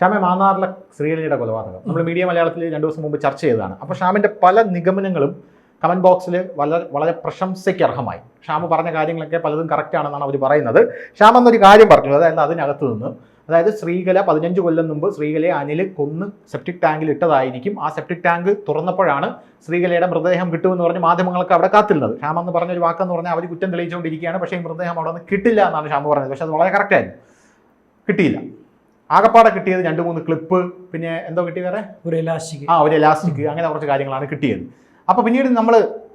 ഷ്യാമെ മാന്നാറിലെ ശ്രീലജയുടെ കൊലപാതകം. നമ്മൾ മീഡിയ മലയാളത്തിൽ രണ്ടു ദിവസം മുമ്പ് ചർച്ച ചെയ്തതാണ്. അപ്പോൾ ഷ്യാമിന്റെ പല നിഗമനങ്ങളും കമന്റ് ബോക്സിൽ വളരെ വളരെ പ്രശംസയ്ക്ക് അർഹമായി. ഷ്യാമ് പറഞ്ഞ കാര്യങ്ങളൊക്കെ പലതും കറക്റ്റ് ആണെന്നാണ് അവർ പറയുന്നത്. ഷാം എന്നൊരു കാര്യം പറഞ്ഞു അതായത് അതിനകത്ത് നിന്ന് അതായത് ശ്രീകല പതിനഞ്ച് കൊല്ലം മുമ്പ് ശ്രീകലയെ അനിൽ കൊന്ന് സെപ്റ്റിക് ടാങ്കിൽ ഇട്ടതായിരിക്കും. ആ സെപ്റ്റിക് ടാങ്ക് തുറന്നപ്പോഴാണ് ശ്രീകലയുടെ മൃതദേഹം കിട്ടുമെന്ന് പറഞ്ഞ് മാധ്യമങ്ങൾക്ക് അവിടെ കാത്തിരുന്നത്. ഷാം എന്ന് പറഞ്ഞൊരു വാക്കെന്ന് പറഞ്ഞാൽ അവർ കുറ്റം തെളിയിച്ചുകൊണ്ടിരിക്കുകയാണ്. പക്ഷേ ഈ മൃതദേഹം അവിടെ നിന്ന് കിട്ടില്ല എന്നാണ് ഷാമ് പറഞ്ഞത്. പക്ഷേ അത് വളരെ കറക്റ്റായിരുന്നു കിട്ടിയില്ല. ആകപ്പാടെ കിട്ടിയത് രണ്ട് മൂന്ന് ക്ലിപ്പ് പിന്നെ എന്തോ കിട്ടി വേറെ? ഒരു എലാസ്റ്റിക് ആ ഒരു എലാസ്റ്റിക് അങ്ങനെ കുറച്ച് കാര്യങ്ങളാണ് കിട്ടിയത്. അപ്പോൾ പിന്നീട് നമ്മൾ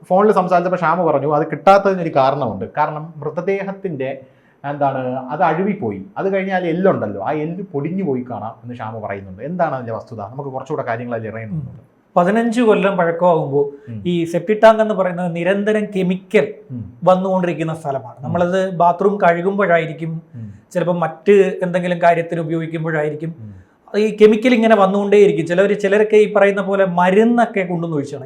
ഫോണിൽ സംസാരിച്ചപ്പോൾ ഷ്യാമ പറഞ്ഞു അത് കിട്ടാത്തതിനൊരു കാരണമുണ്ട്. കാരണം മൃതദേഹത്തിന്റെ എന്താണ് അത് അഴുവിപ്പോയി അത് കഴിഞ്ഞാൽ എല്ലുണ്ടല്ലോ. ആ എല്ല് പൊടിഞ്ഞു പോയി കാണാം എന്ന് ഷ്യാമ പറയുന്നുണ്ട്. എന്താണ് അതിന്റെ വസ്തുത? നമുക്ക് കുറച്ചുകൂടെ കാര്യങ്ങൾ അതിൽ അറിയുന്നുണ്ട് പതിനഞ്ച് കൊല്ലം പഴക്കമാകുമ്പോൾ ഈ സെപ്റ്റിക് ടാങ്ക് എന്ന് പറയുന്നത് നിരന്തരം കെമിക്കൽ. വന്നുകൊണ്ടിരിക്കുന്ന സ്ഥലമാണ്. നമ്മളത് ബാത്റൂം കഴുകുമ്പോഴായിരിക്കും. ചിലപ്പോൾ മറ്റ് എന്തെങ്കിലും കാര്യത്തിന് ഉപയോഗിക്കുമ്പോഴായിരിക്കും. ഈ കെമിക്കൽ ഇങ്ങനെ വന്നുകൊണ്ടേയിരിക്കും. ചിലവർ ചിലരൊക്കെ ഈ പറയുന്ന പോലെ മരുന്നൊക്കെ കൊണ്ടുവന്ന് ഒഴിച്ചു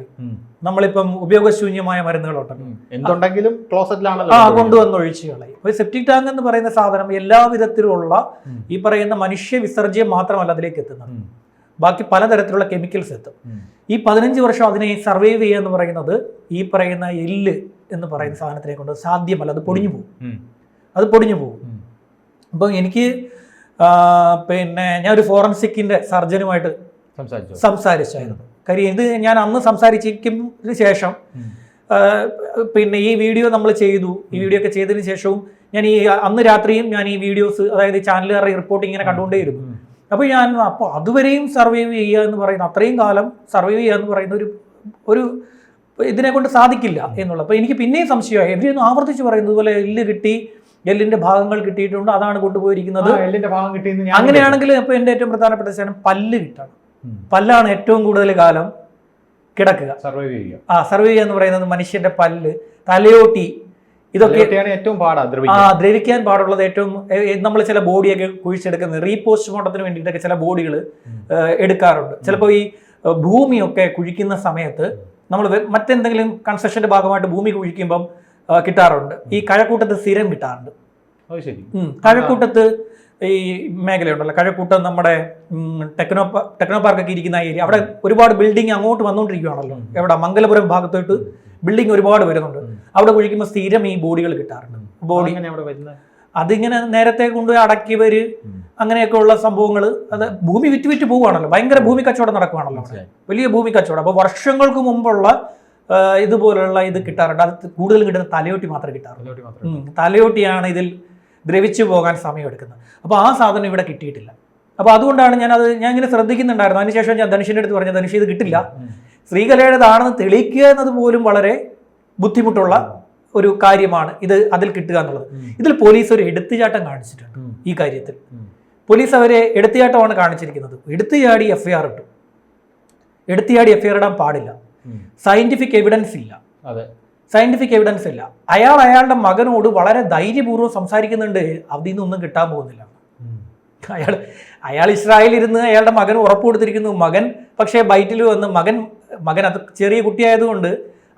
നമ്മളിപ്പം ഉപയോഗശൂന്യമായ മരുന്നുകളുണ്ടല്ലോ. എന്തുണ്ടെങ്കിലും ക്ലോസറ്റിലാണല്ലോ ആ കൊണ്ടുവന്ന് ഒഴിച്ചു കളയും. അപ്പോൾ സെപ്റ്റിക് ടാങ്ക് എന്ന് പറയുന്ന സാധനം എല്ലാ വിധത്തിലുള്ള ഈ പറയുന്ന മനുഷ്യ വിസർജ്യം മാത്രമല്ല അതിലേക്ക് എത്തുന്നത്. ബാക്കി പലതരത്തിലുള്ള കെമിക്കൽസ് എത്തും. ഈ പതിനഞ്ച് വർഷം അതിനെ സർവൈവ് ചെയ്യുക എന്ന് പറയുന്നത് ഈ പറയുന്ന എല്ല് എന്ന് പറയുന്ന സാധനത്തിനെ കൊണ്ട് സാധ്യമല്ല. അത് പൊടിഞ്ഞു പോകും. അത് പൊടിഞ്ഞു പോകും. അപ്പം എനിക്ക് പിന്നെ ഞാൻ ഒരു ഫോറൻസിക്കിന്റെ സർജനുമായിട്ട് സംസാരിച്ചു? സംസാരിച്ചായിരുന്നു. കാര്യം ഇത് ഞാൻ അന്ന് സംസാരിച്ചിരിക്കുന്നതിന് ശേഷം. പിന്നെ ഈ വീഡിയോ നമ്മൾ ചെയ്തു. ഈ വീഡിയോ ഒക്കെ ചെയ്തതിന് ശേഷവും ഞാൻ ഈ അന്ന് രാത്രിയും ഞാൻ ഈ വീഡിയോസ് അതായത് ചാനലുകാരുടെ റിപ്പോർട്ട് ഇങ്ങനെ കണ്ടുകൊണ്ടേയിരുന്നു. അപ്പോൾ ഞാൻ അപ്പോൾ അതുവരെയും സർവൈവ് ചെയ്യുക എന്ന് പറയുന്ന അത്രയും കാലം സർവൈവ് ചെയ്യുക എന്ന് പറയുന്ന ഒരു ഒരു ഇതിനെ കൊണ്ട് സാധിക്കില്ല എന്നുള്ളത്. അപ്പോൾ എനിക്ക് പിന്നെയും സംശയമായി. എവിടെയൊന്നും ആവർത്തിച്ച് പറയുന്നത് പോലെ എല്ല് കിട്ടി എല്ലിന്റെ ഭാഗങ്ങൾ കിട്ടിയിട്ടുണ്ട് അതാണ് കൊണ്ടുപോയിരിക്കുന്നത്. എല്ലിന്റെ ഭാഗം കിട്ടിയെന്ന് അങ്ങനെയാണെങ്കിൽ ഇപ്പോൾ എന്റെ ഏറ്റവും പ്രധാനപ്പെട്ട സാധനം പല്ല് കിട്ടണം. പല്ലാണ് ഏറ്റവും കൂടുതൽ കാലം കിടക്കുക. സർവൈവ് ചെയ്യുക. ആ സർവൈവ് ചെയ്യുക എന്ന് പറയുന്നത് മനുഷ്യന്റെ പല്ല് തലയോട്ടി ഇതൊക്കെയാണ് ഏറ്റവും ദ്രവിക്കാൻ. പാടുള്ളത് ഏറ്റവും നമ്മൾ ചില ബോഡിയൊക്കെ കുഴിച്ചെടുക്കുന്നത് റീപോസ്റ്റ്മോർട്ടത്തിന് വേണ്ടിയിട്ടൊക്കെ ചില ബോഡികൾ എടുക്കാറുണ്ട്. ചിലപ്പോൾ ഈ ഭൂമിയൊക്കെ കുഴിക്കുന്ന സമയത്ത് നമ്മൾ മറ്റെന്തെങ്കിലും കൺസ്ട്രക്ഷന്റെ ഭാഗമായിട്ട് ഭൂമി കുഴിക്കുമ്പം കിട്ടാറുണ്ട്. ഈ കഴക്കൂട്ടത്ത് സ്ഥിരം കിട്ടാറുണ്ട്. കഴക്കൂട്ടത്ത് ഈ മേഖലയുണ്ടല്ലോ. കഴക്കൂട്ടം നമ്മുടെ ടെക്നോ ടെക്നോ പാർക്കൊക്കെ ഇരിക്കുന്ന ഏരിയ. അവിടെ ഒരുപാട് ബിൽഡിംഗ് അങ്ങോട്ട് വന്നുകൊണ്ടിരിക്കുകയാണല്ലോ എവിടെ? മംഗലപുരം ഭാഗത്തോട്ട് ബിൽഡിംഗ് ഒരുപാട് വരുന്നുണ്ട്. അവിടെ കുഴിക്കുമ്പോൾ സ്ഥിരം ഈ ബോഡികൾ കിട്ടാറുണ്ട്. ബോഡി അതിങ്ങനെ നേരത്തെ കൊണ്ടുപോയി അടക്കി വര് അങ്ങനെയൊക്കെ ഉള്ള സംഭവങ്ങൾ അത് ഭൂമി വിറ്റ് വിറ്റ് പോവുകയാണല്ലോ ഭയങ്കര ഭൂമി കച്ചവടം നടക്കുകയാണല്ലോ വലിയ ഭൂമി കച്ചവടം. അപ്പോൾ വർഷങ്ങൾക്ക് മുമ്പുള്ള ഇതുപോലുള്ള ഇത് കിട്ടാറുണ്ട്. അത് കൂടുതൽ കിട്ടുന്ന തലയോട്ടി മാത്രമേ കിട്ടാറുള്ളൂ. തലയോട്ടിയാണ് ഇതിൽ ദ്രവിച്ചു പോകാൻ സമയമെടുക്കുന്നത് അപ്പോൾ ആ സാധനം ഇവിടെ കിട്ടിയിട്ടില്ല. അപ്പോൾ അതുകൊണ്ടാണ് ഞാൻ അത് ഞാൻ ഇങ്ങനെ ശ്രദ്ധിക്കുന്നുണ്ടായിരുന്നു. അതിനുശേഷം ഞാൻ ധനുഷിന്റെ അടുത്ത് പറഞ്ഞു ധനുഷ് ഇത് കിട്ടില്ല. ശ്രീകലയുടേതാണെന്ന് തെളിയിക്കുക എന്നത് പോലും വളരെ ബുദ്ധിമുട്ടുള്ള ഒരു കാര്യമാണ് ഇത് അതിൽ കിട്ടുക എന്നുള്ളത്. ഇതിൽ പോലീസ് ഒരു എടുത്തുചാട്ടം കാണിച്ചിട്ടുണ്ട് ഈ കാര്യത്തിൽ. പോലീസ് അവരെ എടുത്തുചാട്ടമാണ് കാണിച്ചിരിക്കുന്നത്. എടുത്തുചാടി എഫ് ഐ ആർ ഇട്ടു. എടുത്തുചാടി എഫ് ഐ ആർ ഇടാൻ പാടില്ല. സയന്റിഫിക് എവിഡൻസ് ഇല്ല. അതെ. സയന്റിഫിക് എവിഡൻസ് ഇല്ല. അയാൾ അയാളുടെ മകനോട് വളരെ ധൈര്യപൂർവം സംസാരിക്കുന്നുണ്ട്. അതിൽ നിന്നൊന്നും കിട്ടാൻ പോകുന്നില്ല. അയാൾ അയാൾ ഇസ്രായേലിൽ ഇരുന്ന് അയാളുടെ മകൻ ഉറപ്പ് കൊടുത്തിരിക്കുന്നു. മകൻ പക്ഷേ ബൈറ്റിൽ വന്ന് മകൻ മകൻ അത് ചെറിയ കുട്ടിയായതുകൊണ്ട്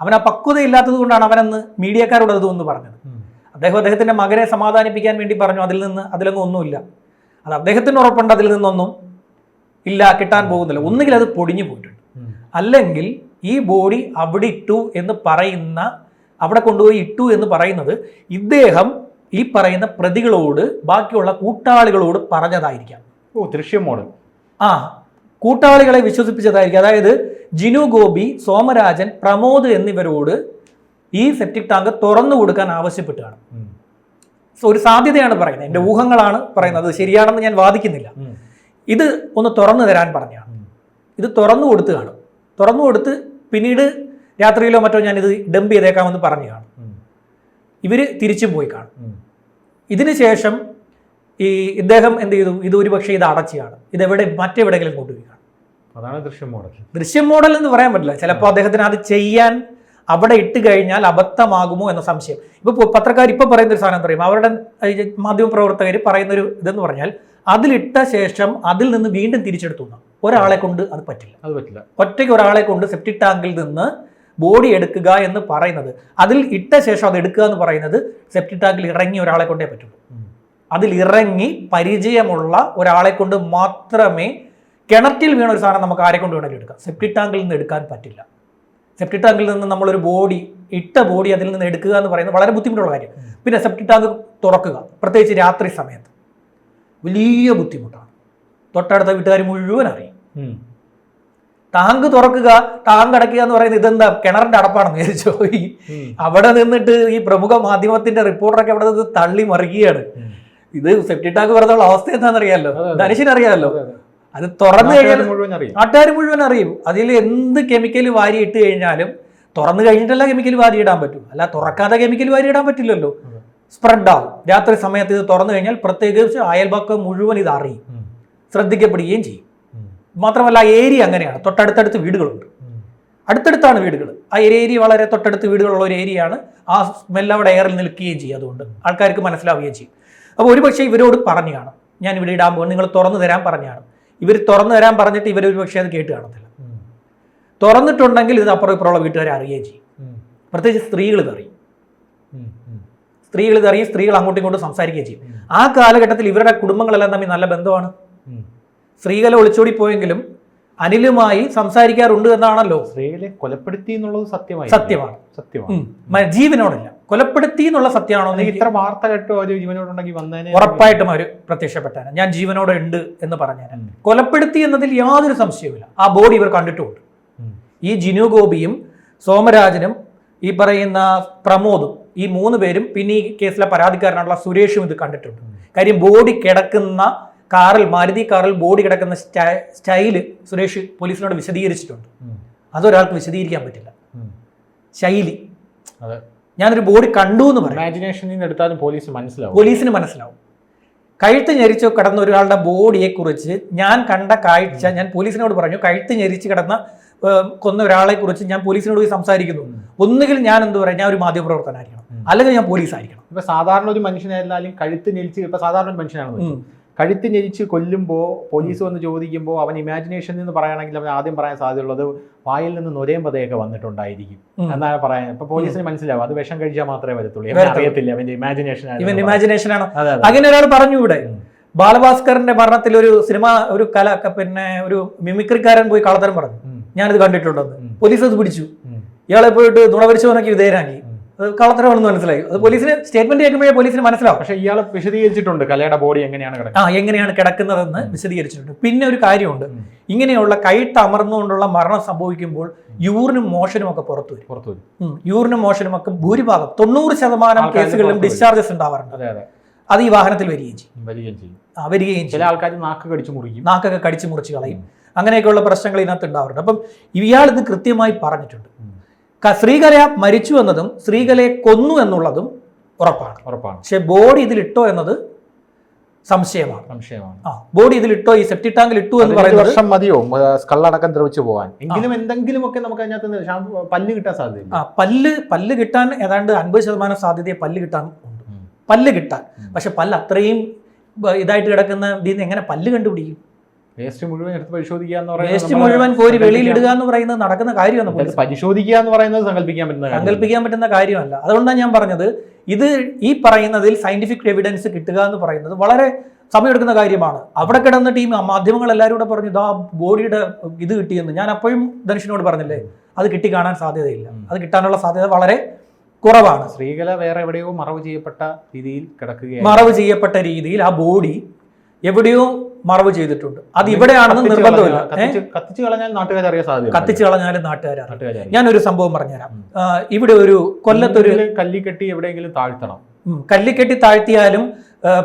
അവൻ ആ പക്വത ഇല്ലാത്തത് കൊണ്ടാണ് അവനെന്ന് മീഡിയക്കാരോട് അതൊന്ന് പറഞ്ഞത്. ഉം. അദ്ദേഹം അദ്ദേഹത്തിന്റെ മകനെ സമാധാനിപ്പിക്കാൻ വേണ്ടി പറഞ്ഞു. അതിൽ നിന്ന് അതിലൊന്നും ഒന്നുമില്ല. അത് അദ്ദേഹത്തിന് ഉറപ്പുണ്ട്. അതിൽ നിന്നൊന്നും ഇല്ല കിട്ടാൻ പോകുന്നില്ല. ഒന്നുകിൽ അത് പൊടിഞ്ഞു പോയിട്ടുണ്ട്. അല്ലെങ്കിൽ ഈ ബോഡി അവിടെ ഇട്ടു എന്ന് പറയുന്ന അവിടെ കൊണ്ടുപോയി ഇട്ടു എന്ന് പറയുന്നത് ഇദ്ദേഹം ഈ പറയുന്ന പ്രതികളോട് ബാക്കിയുള്ള കൂട്ടാളികളോട് പറഞ്ഞതായിരിക്കാം. ഓ ദൃശ്യം മോഡൽ. ആ കൂട്ടാളികളെ വിശ്വസിപ്പിച്ചതായിരിക്കും. അതായത് ജിനു ഗോപി സോമരാജൻ പ്രമോദ് എന്നിവരോട് ഈ സെപ്റ്റിക് ടാങ്ക് തുറന്നു കൊടുക്കാൻ ആവശ്യപ്പെട്ടാണ്. സോ ഒരു സാധ്യതയാണ് പറയുന്നത്. എന്റെ ഊഹങ്ങളാണ് പറയുന്നത്. അത് ശരിയാണെന്ന് ഞാൻ വാദിക്കുന്നില്ല. ഇത് ഒന്ന് തുറന്നു തരാൻ പറഞ്ഞാണ്. ഇത് തുറന്നു കൊടുത്ത് കാണും തുറന്നു കൊടുത്ത് പിന്നീട് രാത്രിയിലോ മറ്റോ ഞാൻ ഇത് ഡംപ് ചെയ്തേക്കാമെന്ന് പറഞ്ഞു കാണും ഇവർ ഇവർ തിരിച്ചു പോയി കാണും. ഇതിന് ശേഷം ഈ ഇദ്ദേഹം എന്ത് ചെയ്തു? ഇത് ഒരുപക്ഷെ ഇത് അടച്ചാണ്. ഇതെവിടെ മറ്റെവിടെയെങ്കിലും കൊണ്ടുപോയി കാണും. അതാണ് ദൃശ്യം മോഡൽ. ദൃശ്യം മോഡൽ എന്ന് പറയാൻ പറ്റില്ല. ചിലപ്പോൾ അദ്ദേഹത്തിന് അത് ചെയ്യാൻ അവിടെ ഇട്ട് കഴിഞ്ഞാൽ അബദ്ധമാകുമോ എന്ന സംശയം. ഇപ്പോൾ പത്രക്കാർ ഇപ്പോൾ പറയുന്ന ഒരു സാധനം പറയും അവരുടെ മാധ്യമപ്രവർത്തകർ പറയുന്ന ഒരു ഇതെന്ന് പറഞ്ഞാൽ അതിലിട്ട ശേഷം അതിൽ നിന്ന് വീണ്ടും തിരിച്ചെടുത്തു ഒരാളെ കൊണ്ട് അത് പറ്റില്ല. അത് പറ്റില്ല. ഒറ്റയ്ക്ക് ഒരാളെ കൊണ്ട് സെപ്റ്റിക് ടാങ്കിൽ നിന്ന് ബോഡി എടുക്കുക എന്ന് പറയുന്നത്. അതിൽ ഇട്ട ശേഷം അത് എടുക്കുക എന്ന് പറയുന്നത് സെപ്റ്റിക് ടാങ്കിൽ ഇറങ്ങി ഒരാളെ കൊണ്ടേ പറ്റുള്ളൂ. അതിൽ ഇറങ്ങി പരിചയമുള്ള ഒരാളെ കൊണ്ട് മാത്രമേ കിണറ്റിൽ വീണ ഒരു സാധനം നമുക്ക് ആരെ കൊണ്ട് വേണമെങ്കിലും എടുക്കാം. സെപ്റ്റിക് ടാങ്കിൽ നിന്ന് എടുക്കാൻ പറ്റില്ല. സെപ്റ്റിക് ടാങ്കിൽ നിന്ന് നമ്മളൊരു ബോഡി ഇട്ട ബോഡി അതിൽ നിന്ന് എടുക്കുക എന്ന് പറയുന്നത് വളരെ ബുദ്ധിമുട്ടുള്ള കാര്യം. പിന്നെ സെപ്റ്റിക് ടാങ്ക് തുറക്കുക പ്രത്യേകിച്ച് രാത്രി സമയത്ത്. വലിയ ബുദ്ധിമുട്ടാണ്. തൊട്ടടുത്ത വീട്ടുകാർ മുഴുവൻ അറിയും. ടാങ്ക് തുറക്കുക ടാങ്ക് അടയ്ക്കുക എന്ന് പറയുന്നത് ഇതെന്താ? കിണറിന്റെ അടപ്പാണെന്ന് വിചാരിച്ചോ ഈ അവിടെ നിന്നിട്ട് ഈ പ്രമുഖ മാധ്യമത്തിന്റെ റിപ്പോർട്ടറൊക്കെ അവിടെ നിന്ന് തള്ളി മറിയുകയാണ് ഇത് സെപ്റ്റി ടാങ്ക് പറഞ്ഞുള്ള അവസ്ഥ എന്താണെന്നറിയാമല്ലോ അതെ, അതെ. തുറന്നു കഴിഞ്ഞാൽ മുഴുവൻ അറിയും. നാട്ടുകാർ മുഴുവൻ അറിയും. അതിൽ എന്ത് കെമിക്കൽ വാരി ഇട്ട് കഴിഞ്ഞാലും തുറന്നു കഴിഞ്ഞിട്ടല്ല കെമിക്കൽ വാരി ഇടാൻ പറ്റും. അല്ല തുറക്കാതെ കെമിക്കൽ വാരി ഇടാൻ പറ്റില്ലല്ലോ. സ്പ്രെഡ് ആവും. രാത്രി സമയത്ത് ഇത് തുറന്നു കഴിഞ്ഞാൽ പ്രത്യേകിച്ച് അയൽപക്കം മുഴുവൻ ഇത് അറിയും. ശ്രദ്ധിക്കപ്പെടുകയും ചെയ്യും. മാത്രമല്ല ആ ഏരിയ അങ്ങനെയാണ്. തൊട്ടടുത്തടുത്ത് വീടുകളുണ്ട്. അടുത്തടുത്താണ് വീടുകൾ. ആ ഏരിയ വളരെ തൊട്ടടുത്ത് വീടുകളുള്ള ഒരു ഏരിയയാണ് ആ സ്മെല്ല് അവിടെ എയറിൽ നിൽക്കുകയും ചെയ്യും അതുകൊണ്ട്. ആൾക്കാർക്ക് മനസ്സിലാവുകയും ചെയ്യും. അപ്പോൾ ഒരുപക്ഷെ ഇവരോട് പറഞ്ഞു കാണും. ഞാൻ ഇവിടെ ഇടാൻ പോകും നിങ്ങൾ തുറന്നു തരാൻ പറഞ്ഞു കാണും. ഇവർ തുറന്നു തരാൻ പറഞ്ഞിട്ട് ഇവരൊരു ഒരുപക്ഷെ അത് കേട്ട് കാണത്തില്ല. തുറന്നിട്ടുണ്ടെങ്കിൽ ഇത് അപ്പുറം ഇപ്പുറമുള്ള വീട്ടുകാരെ അറിയുകയും ചെയ്യും. പ്രത്യേകിച്ച് സ്ത്രീകൾ ഇതറിയും. സ്ത്രീകൾ ഇതറിയും സ്ത്രീകൾ അങ്ങോട്ടും ഇങ്ങോട്ടും സംസാരിക്കുകയും ചെയ്യും. ആ കാലഘട്ടത്തിൽ ഇവരുടെ കുടുംബങ്ങളെല്ലാം തമ്മിൽ നല്ല ബന്ധമാണ്. സ്ത്രീകളെ ഒളിച്ചോടി പോയെങ്കിലും അനിലുമായി സംസാരിക്കാറുണ്ട് എന്നാണല്ലോ. സ്ത്രീകളെ കൊലപ്പെടുത്തി എന്നുള്ളത് സത്യമായി. സത്യമാണ്. സത്യമാണ്. ജീവനോടല്ല. കൊലപ്പെടുത്തി എന്നുള്ള സത്യമാണോ ഇത്ര വാർത്ത കേട്ടോ ഒരു ജീവനോടുണ്ടെങ്കിൽ വന്നതിന് ഉറപ്പായിട്ടും അവർ പ്രത്യക്ഷപ്പെട്ടാണ് ഞാൻ ജീവനോടെ ഉണ്ട് എന്ന് പറഞ്ഞാൽ. കൊലപ്പെടുത്തി എന്നതിൽ യാതൊരു സംശയവുമില്ല. ആ ബോഡി ഇവർ കണ്ടിട്ടുമുണ്ട് ഈ ജിനു ഗോപിയും സോമരാജനും ഈ പറയുന്ന പ്രമോദും ഈ മൂന്ന് പേരും പിന്നെ ഈ കേസിലെ പരാതിക്കാരനായിട്ടുള്ള സുരേഷും ഇത് കണ്ടിട്ടുണ്ട്. കാര്യം ബോഡി കിടക്കുന്ന കാറിൽ മാരുതി കാറിൽ ബോഡി കിടക്കുന്ന സ്റ്റൈ- സ്റ്റൈൽ സുരേഷ് പോലീസിനോട് വിശദീകരിച്ചിട്ടുണ്ട്. അതൊരാൾക്ക് വിശദീകരിക്കാൻ പറ്റില്ല. ശൈലി. ഞാനൊരു ബോഡി കണ്ടു എന്ന് പറയും. ഇമാജിനേഷനിൽ നിന്ന് എടുത്താലും പോലീസ് മനസ്സിലാവും. പോലീസിന് മനസ്സിലാവും. കഴുത്ത് ഞെരിച്ചു കിടന്ന ഒരാളുടെ ബോഡിയെ കുറിച്ച് ഞാൻ കണ്ട കാഴ്ച ഞാൻ പോലീസിനോട് പറഞ്ഞു. കഴുത്ത് ഞെരിച്ച് കിടന്ന കൊന്ന ഒരാളെ കുറിച്ച് ഞാൻ പോലീസിനോട് പോയി സംസാരിക്കുന്നു. ഒന്നുകിൽ ഞാൻ എന്ത് പറയാം? ഞാൻ ഒരു മാധ്യമപ്രവർത്തനായിരിക്കണം. അല്ലെങ്കിൽ ഞാൻ പോലീസ് ആയിരിക്കണം. ഇപ്പൊ സാധാരണ ഒരു മനുഷ്യനായിരുന്നാലും കഴുത്ത് ഞെരിച്ച് ഇപ്പൊ സാധാരണ ഒരു മനുഷ്യനാണ് ഉം. കഴുത്ത് ഞെരിച്ച് കൊല്ലുമ്പോൾ പോലീസ് വന്ന് ചോദിക്കുമ്പോൾ അവൻ ഇമാജിനേഷനിൽ നിന്ന് പറയുകയാണെങ്കിൽ അവൻ ആദ്യം പറയാൻ സാധ്യതയുള്ളത് വായിൽ നിന്ന് നൊരയും വന്നിട്ടുണ്ടായിരിക്കും. എന്നാണ് പറയാൻ ഇപ്പൊ പോലീസിന് മനസ്സിലാവും. അത് വിഷം കഴിച്ചാൽ മാത്രമേ വരത്തുള്ളൂ. അറിയത്തില്ല അവന്റെ ഇമാജിനേഷൻ ഇവൻ ഇമാജിനേഷൻ ആണ്. അങ്ങനെ ഒരാൾ പറഞ്ഞു ഇവിടെ. ബാലഭാസ്കറിന്റെ മരണത്തിൽ ഒരു സിനിമ ഒരു കല പിന്നെ ഒരു മിമിക്രിക്കാരൻ പോയി കള്ളത്തരം പറഞ്ഞു. ഞാനിത് കണ്ടിട്ടുണ്ടെന്ന്. പോലീസ് അത് പിടിച്ചു. ഇയാളെ പോയിട്ട് നുണപരിശോധനയ്ക്ക് വിധേയനാക്കി. അത് കള്ളത്തരമാണെന്ന് മനസ്സിലായി. അത് പോലീസിന് സ്റ്റേറ്റ്മെന്റ് കേൾക്കുമ്പോഴേ പോലീസിന് മനസ്സിലാവും. പക്ഷേ ഇയാൾ വിശദീകരിച്ചിട്ടുണ്ട് കലയുടെ ബോഡി എങ്ങനെയാണ് കിടക്കുന്നത്. ആ എങ്ങനെയാണ് കിടക്കുന്നതെന്ന് വിശദീകരിച്ചിട്ടുണ്ട്. പിന്നെ ഒരു കാര്യമുണ്ട്. ഇങ്ങനെയുള്ള കൈട്ട് അമർന്നുകൊണ്ടുള്ള മരണം സംഭവിക്കുമ്പോൾ യൂറിനും മോഷനും ഒക്കെ പുറത്തു വരും. പുറത്തു വരും. യൂറിനും മോഷനും ഒക്കെ ഭൂരിഭാഗം തൊണ്ണൂറ് ശതമാനം കേസുകളിലും ഡിസ്ചാർജസ് ഉണ്ടാവാറുണ്ട്. അതെ അതെ. അത് ഈ വാഹനത്തിൽ വരികയും ചെയ്യും. വരികയും ചെയ്യും. ആ, വരികയും ചില ആൾക്കാർ നാക്ക് കടിച്ചു മുറിക്കും. നാക്കൊക്കെ കടിച്ചു മുറിച്ച് കളയും. അങ്ങനെയൊക്കെയുള്ള പ്രശ്നങ്ങൾ ഇതിനകത്ത് ഉണ്ടാവാറുണ്ട്. അപ്പം ഇയാൾ ഇത് കൃത്യമായി പറഞ്ഞിട്ടുണ്ട്. ശ്രീകല മരിച്ചു എന്നതും ശ്രീകലയെ കൊന്നു എന്നുള്ളതും ഉറപ്പാണ്. ഉറപ്പാണ്. പക്ഷെ ബോഡി ഇതിലിട്ടോ എന്നത് സംശയമാണ്. സംശയമാണ്. ആ ബോഡി ഇതിലിട്ടോ ഇട്ടോ ഈ സെപ്റ്റി ടാങ്കിൽ ഇട്ടു എന്ന് പറയുന്നത് വർഷം മതിയോ? സ്കള്ളടക്കം ദ്രവിച്ചു പോകാൻ എങ്കിലും എന്തെങ്കിലും ഒക്കെ നമുക്ക് അതിനകത്ത് പല്ല് കിട്ടാൻ സാധ്യത ആ പല്ല് പല്ല് കിട്ടാൻ ഏതാണ്ട് അൻപത് ശതമാനം സാധ്യതയെ പല്ല് കിട്ടാൻ ഉണ്ട്. പല്ല് കിട്ടാൻ. പക്ഷെ പല്ല് അത്രയും ഇതായിട്ട് കിടക്കുന്ന ഇതിൽ നിന്ന് എങ്ങനെ പല്ല് കണ്ടുപിടിക്കും? വേസ്റ്റ് മുഴുവൻ എടുത്ത് പരിശോധിക്കുക എന്ന് പറയുന്നത് വേസ്റ്റ് മുഴുവൻ കോരി വെളിയിൽ ഇടുക എന്ന് പറയുന്നത് നടക്കുന്ന കാര്യമാണ് പരിശോധിക്കുക എന്ന് പറയുന്നത് സങ്കല്പിക്കാൻ പറ്റുന്ന. സങ്കല്പിക്കാൻ പറ്റുന്ന കാര്യമല്ല. അതുകൊണ്ടാണ് ഞാൻ പറഞ്ഞത് ഇത് ഈ പറയുന്നതിൽ സയന്റിഫിക് എവിഡൻസ് കിട്ടുക എന്ന് പറയുന്നത് വളരെ സമയമെടുക്കുന്ന കാര്യമാണ്. അവിടെ കിടന്ന ടീം മാധ്യമങ്ങൾ എല്ലാവരും കൂടെ പറഞ്ഞു ഇതാ ബോഡിയുടെ ഇത് കിട്ടിയെന്ന്. ഞാൻ അപ്പോഴും ധനുഷിനോട് പറഞ്ഞില്ലേ അത് കിട്ടി കാണാൻ സാധ്യതയില്ല അത് കിട്ടാനുള്ള സാധ്യത വളരെ കുറവാണ്. സ്ത്രീകളെ വേറെ എവിടെയോ മറവ് ചെയ്യപ്പെട്ട രീതിയിൽ കിടക്കുകയാണ് മറവ് ചെയ്യപ്പെട്ട രീതിയിൽ ആ ബോഡി എവിടെയോ മറവ് ചെയ്തിട്ടുണ്ട്. അത് ഇവിടെയാണെന്ന് നിർബന്ധമില്ല? കത്തിച്ച് കളഞ്ഞാൽ നാട്ടുകാർ അറിയാൻ സാധ്യത കത്തിച്ച് കളഞ്ഞാലും നാട്ടുകാരാണ് ഞാനൊരു സംഭവം പറഞ്ഞുതരാം. ഇവിടെ ഒരു കൊല്ലത്തൊരു കല്ലിക്കെട്ടി എവിടെയെങ്കിലും താഴ്ത്തണം. കല്ലിക്കെട്ടി താഴ്ത്തിയാലും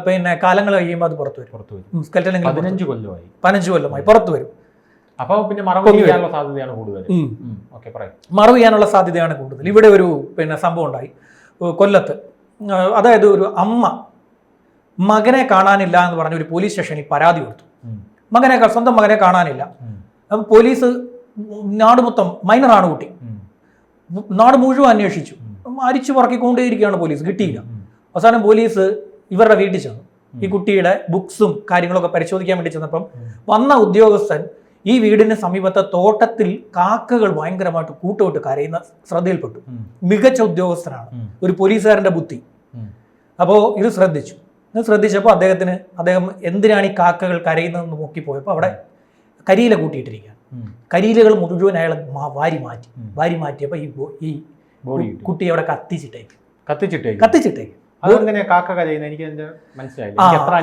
പിന്നെ കാലങ്ങൾ കഴിയുമ്പോൾ അത് പുറത്തു വരും. പുറത്തു വരും. പുറത്ത് പതിനഞ്ച് കൊല്ലമായി. പതിനഞ്ച് കൊല്ലമായി പുറത്തു വരും. അപ്പോൾ പിന്നെ മറവ്. ചെയ്യാനുള്ള സാധ്യതയാണ് കൂടുതൽ. ഉം. ഓക്കെ പറയാം. മറവ് ചെയ്യാനുള്ള സാധ്യതയാണ് കൂടുതൽ. ഇവിടെ ഒരു പിന്നെ സംഭവം ഉണ്ടായി. കൊല്ലത്ത്. അതായത് ഒരു അമ്മ മകനെ കാണാനില്ല എന്ന് പറഞ്ഞ ഒരു പോലീസ് സ്റ്റേഷനിൽ പരാതി കൊടുത്തു. മകനെ സ്വന്തം മകനെ കാണാനില്ല. അപ്പം പോലീസ് നാട് മൊത്തം മൈനറാണ് കുട്ടി. നാട് മുഴുവൻ അന്വേഷിച്ചു. അരിച്ചു പറക്കിക്കൊണ്ടേയിരിക്കുകയാണ് പോലീസ് കിട്ടിയില്ല. അവസാനം പോലീസ് ഇവരുടെ വീട്ടിൽ ചെന്നു. ഈ കുട്ടിയുടെ ബുക്സും കാര്യങ്ങളൊക്കെ പരിശോധിക്കാൻ വേണ്ടി ചെന്നപ്പം വന്ന ഉദ്യോഗസ്ഥൻ ഈ വീടിന് സമീപത്തെ തോട്ടത്തിൽ കാക്കകൾ ഭയങ്കരമായിട്ട് കൂട്ടുവിട്ട് കരയുന്ന ശ്രദ്ധയിൽപ്പെട്ടു. മികച്ച ഉദ്യോഗസ്ഥനാണ്. ഒരു പോലീസുകാരന്റെ ബുദ്ധി. അപ്പോൾ ഇത് ശ്രദ്ധിച്ചു. ഇത് ശ്രദ്ധിച്ചപ്പോൾ അദ്ദേഹത്തിന് അദ്ദേഹം എന്തിനാണ് ഈ കാക്കകൾ കരയുന്നതെന്ന് നോക്കിപ്പോയപ്പോൾ അവിടെ കരിയില കൂട്ടിയിട്ടിരിക്കുകയാണ്. കരിയിലകൾ മുഴുവൻ അയാൾ വാരി മാറ്റി. വാരി മാറ്റിയപ്പോൾ ഈ ഈ കുട്ടി. അവിടെ കത്തിച്ചിട്ടേക്ക്. കത്തിച്ചിട്ടേക്ക്. കത്തിച്ചിട്ടേക്ക്.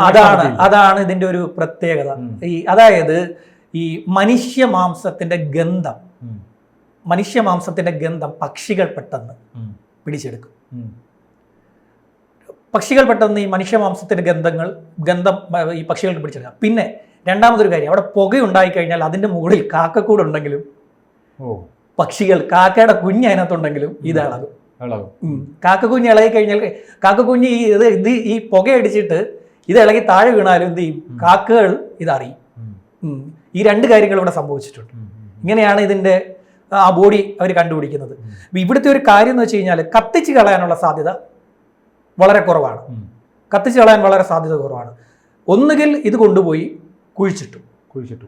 അതാണ് അതാണ് ഇതിന്റെ ഒരു പ്രത്യേകത. ഈ അതായത് ഈ മനുഷ്യ മാംസത്തിന്റെ ഗന്ധം മനുഷ്യ മാംസത്തിന്റെ ഗന്ധം പക്ഷികൾ പെട്ടെന്ന് പിടിച്ചെടുക്കും. പക്ഷികൾ പെട്ടെന്ന് ഈ മനുഷ്യ മാംസത്തിന്റെ ഗന്ധങ്ങൾ ഗന്ധം ഈ പക്ഷികൾക്ക് പിടിച്ചെടുക്കാം. പിന്നെ രണ്ടാമതൊരു കാര്യം അവിടെ പുകയുണ്ടായി കഴിഞ്ഞാൽ അതിന്റെ മുകളിൽ കാക്കക്കൂട് ഉണ്ടെങ്കിലും ഓ. പക്ഷികൾ കാക്കയുടെ കുഞ്ഞ് അതിനകത്തുണ്ടെങ്കിലും ഇത് ഇളകും. കാക്കക്കുഞ്ഞ് ഇളകി കഴിഞ്ഞാൽ കാക്കക്കുഞ്ഞ് ഈ ഇത് ഇത് ഈ പുകയടിച്ചിട്ട് ഇത് ഇളകി താഴെ വീണാലും എന്ത് ചെയ്യും? കാക്കകൾ ഇതറിയും. ഈ രണ്ട് കാര്യങ്ങൾ ഇവിടെ സംഭവിച്ചിട്ടുണ്ട്. ഇങ്ങനെയാണ് ഇതിന്റെ ആ ബോഡി അവർ കണ്ടുപിടിക്കുന്നത്. ഇവിടുത്തെ ഒരു കാര്യം എന്ന് വെച്ച് കഴിഞ്ഞാൽ കത്തിച്ച് കളയാനുള്ള സാധ്യത വളരെ കുറവാണ്. കത്തിച്ച് കളയാൻ വളരെ സാധ്യത കുറവാണ്. ഒന്നുകിൽ ഇത് കൊണ്ടുപോയി കുഴിച്ചിട്ടു. കുഴിച്ചിട്ടു.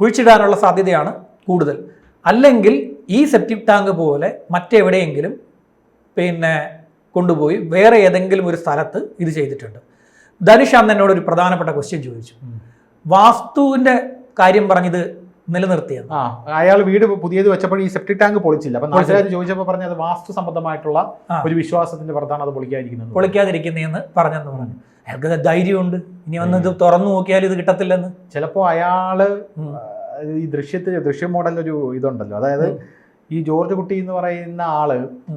കുഴിച്ചിടാനുള്ള സാധ്യതയാണ് കൂടുതൽ. അല്ലെങ്കിൽ ഈ സെപ്റ്റിക് ടാങ്ക് പോലെ മറ്റെവിടെയെങ്കിലും പിന്നെ കൊണ്ടുപോയി വേറെ ഏതെങ്കിലും ഒരു സ്ഥലത്ത് ഇത് ചെയ്തിട്ടുണ്ട്. ധനുഷ് അന്ന് എന്നോട് ഒരു പ്രധാനപ്പെട്ട ക്വസ്റ്റ്യൻ ചോദിച്ചു. വാസ്തുവിന്റെ കാര്യം പറഞ്ഞത് നിലനിർത്തിയത്. ആ അയാൾ വീട് പുതിയത് വെച്ചപ്പോൾ ഈ സെപ്റ്റിക് ടാങ്ക് പൊളിച്ചില്ല. അപ്പൊ നാട്ടുകാർ ചോദിച്ചപ്പോൾ പറഞ്ഞ അത് വാസ്തു സംബന്ധമായിട്ടുള്ള ഒരു വിശ്വാസത്തിന്റെ പുറത്താണ് അത് പൊളിക്കാതിരിക്കുന്നത്. പൊളിക്കാതിരിക്കുന്നതെന്ന് പറഞ്ഞെന്ന് പറഞ്ഞു. അയാൾക്ക് ധൈര്യമുണ്ട്. ഇനി വന്ന് ഇത് തുറന്നു നോക്കിയാൽ ഇത് കിട്ടത്തില്ലെന്ന്. ചിലപ്പോ അയാൾ ഈ ദൃശ്യത്തിൽ ദൃശ്യ മോഡൽ ഒരു ഇതുണ്ടല്ലോ. അതായത്. ഈ ജോർജ് കുട്ടി എന്ന് പറയുന്ന ആൾ.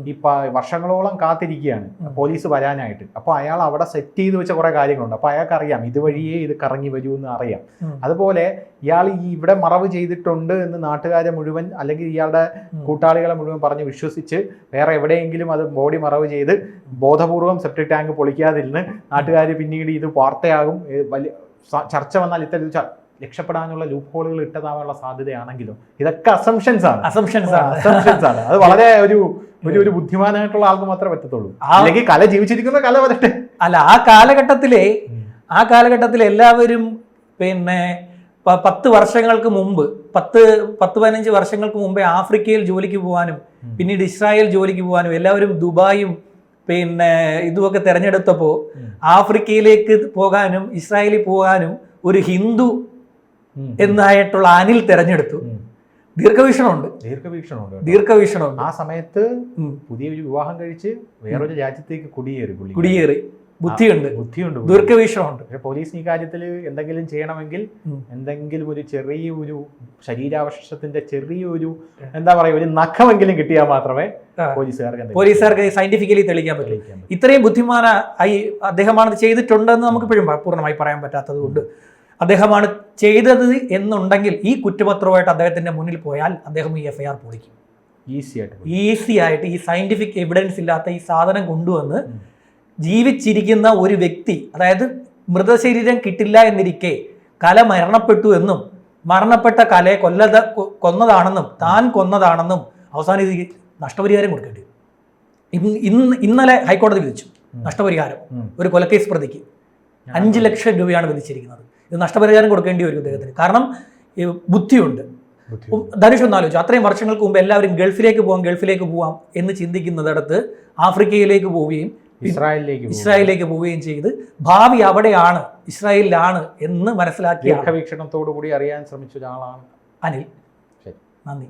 ഈ വർഷങ്ങളോളം കാത്തിരിക്കുകയാണ്. പോലീസ് വരാനായിട്ട്. അപ്പോൾ അയാൾ അവിടെ സെറ്റ് ചെയ്ത് വെച്ച കുറെ കാര്യങ്ങളുണ്ട്. അപ്പോൾ അയാൾക്ക് അറിയാം ഇതുവഴിയേ ഇത് കറങ്ങി വരൂ എന്ന് അറിയാം. അതുപോലെ ഇയാൾ ഈ ഇവിടെ മറവ് ചെയ്തിട്ടുണ്ട് എന്ന് നാട്ടുകാരെ മുഴുവൻ അല്ലെങ്കിൽ ഇയാളുടെ കൂട്ടാളികളെ മുഴുവൻ പറഞ്ഞ് വിശ്വസിച്ച് വേറെ എവിടെയെങ്കിലും അത് ബോഡി മറവ് ചെയ്ത് ബോധപൂർവം സെപ്റ്റിക് ടാങ്ക് പൊളിക്കാതിരുന്ന് നാട്ടുകാർ പിന്നീട് ഇത് വാർത്തയാകും. വലിയ ചർച്ച വന്നാൽ ഇത്തരം രക്ഷപ്പെടാനുള്ള ലൂപ്പ് ഹോളുകൾ ഇട്ടതാവാനുള്ള സാധ്യതയാണെങ്കിലും ഇതൊക്കെ അസംഷൻസ് ആണ്. അസംഷൻസ് ആണ്. അസംഷൻസ് ആണ്. അത് വളരെ ഒരു ഒരു ഒരു ബുദ്ധിമാനായിട്ടുള്ള ആൾക്ക് മാത്രമേ പറ്റത്തുള്ളൂ. അല്ലെങ്കിൽ കല ജീവിച്ചിരിക്കുന്ന കല വരട്ടെ. അല്ല ആ കാലഘട്ടത്തിലെ ആ കാലഘട്ടത്തിൽ എല്ലാവരും പിന്നെ പത്ത് വർഷങ്ങൾക്ക് മുമ്പ് പത്ത് പത്ത് പതിനഞ്ച് വർഷങ്ങൾക്ക് മുമ്പേ ആഫ്രിക്കയിൽ ജോലിക്ക് പോകാനും പിന്നീട് ഇസ്രായേൽ ജോലിക്ക് പോകാനും എല്ലാവരും ദുബായും പിന്നെ ഇതുമൊക്കെ തിരഞ്ഞെടുത്തപ്പോൾ ആഫ്രിക്കയിലേക്ക് പോകാനും ഇസ്രായേലിൽ പോകാനും ഒരു ഹിന്ദു. എന്നായിട്ടുള്ള അനിൽ തിരഞ്ഞെടുത്തു. ദീർഘവീക്ഷണമുണ്ട്. ദീർഘവീക്ഷണമുണ്ട് ദീർഘവീക്ഷണമുണ്ട്. ആ സമയത്ത് പുതിയ ഒരു വിവാഹം കഴിച്ച് വേറൊരു രാജ്യത്തേക്ക് കുടിയേറി കുടിയേറി. ബുദ്ധിയുണ്ട്. ബുദ്ധിയുണ്ട്. ദീർഘവീക്ഷണമുണ്ട്. പക്ഷെ പോലീസ് ഈ കാര്യത്തിൽ എന്തെങ്കിലും ചെയ്യണമെങ്കിൽ എന്തെങ്കിലും ഒരു ചെറിയ ഒരു ശരീരാവശത്തിന്റെ ചെറിയൊരു എന്താ പറയുക ഒരു നഖമെങ്കിലും കിട്ടിയാൽ മാത്രമേ. പോലീസുകാർക്ക് പോലീസുകാർക്ക് സയന്റിഫിക്കലി തെളിയിക്കാൻ പറ്റില്ല ഇത്രയും ബുദ്ധിമാന ആയി അദ്ദേഹമാണ് ചെയ്തിട്ടുണ്ടെന്ന് നമുക്ക് ഇപ്പോഴും പൂർണമായി പറയാൻ പറ്റാത്തത് കൊണ്ട് അദ്ദേഹമാണ് ചെയ്തത് എന്നുണ്ടെങ്കിൽ ഈ കുറ്റപത്രവുമായിട്ട് അദ്ദേഹത്തിന്റെ മുന്നിൽ പോയാൽ അദ്ദേഹം ഈ എഫ് ഐ ആർ പൊളിക്കും. ഈസി ആയിട്ട് ഈ സയന്റിഫിക് എവിഡൻസ് ഇല്ലാത്ത ഈ സാധനം കൊണ്ടുവന്ന് ജീവിച്ചിരിക്കുന്ന ഒരു വ്യക്തി അതായത് മൃതശരീരം കിട്ടില്ല എന്നിരിക്കെ കല മരണപ്പെട്ടു എന്നും മരണപ്പെട്ട കലയെ കൊല്ലത കൊന്നതാണെന്നും താൻ കൊന്നതാണെന്നും അവസാനം ഇത് നഷ്ടപരിഹാരം കൊടുക്കേണ്ടി വരും. ഇന്ന് ഇന്ന് ഇന്നലെ ഹൈക്കോടതി വിധിച്ചു നഷ്ടപരിഹാരം. ഒരു കൊലക്കേസ് പ്രതിക്ക് അഞ്ച് ലക്ഷം രൂപയാണ് വിധിച്ചിരിക്കുന്നത്. നഷ്ടപരിഹാരം കൊടുക്കേണ്ടി വരും അദ്ദേഹത്തിന് കാരണം ബുദ്ധിയുണ്ട് ബുദ്ധി. ധനുഷ് ഒന്ന് ആലോചിച്ചു അത്രയും വർഷങ്ങൾക്ക് മുമ്പ് എല്ലാവരും ഗൾഫിലേക്ക് പോകാം ഗൾഫിലേക്ക് പോവാം എന്ന് ചിന്തിക്കുന്നിടത്ത് ആഫ്രിക്കയിലേക്ക് പോവുകയും ഇസ്രായേലിലേക്ക്. ഇസ്രായേലിലേക്ക് പോവുകയും ചെയ്ത് ഭാവി അവിടെയാണ് ഇസ്രായേലിലാണ് എന്ന് മനസ്സിലാക്കിയ ദീർഘവീക്ഷണത്തോടു കൂടി അറിയാൻ ശ്രമിച്ച ഒരാളാണ് അനിൽ ശരി. നന്ദി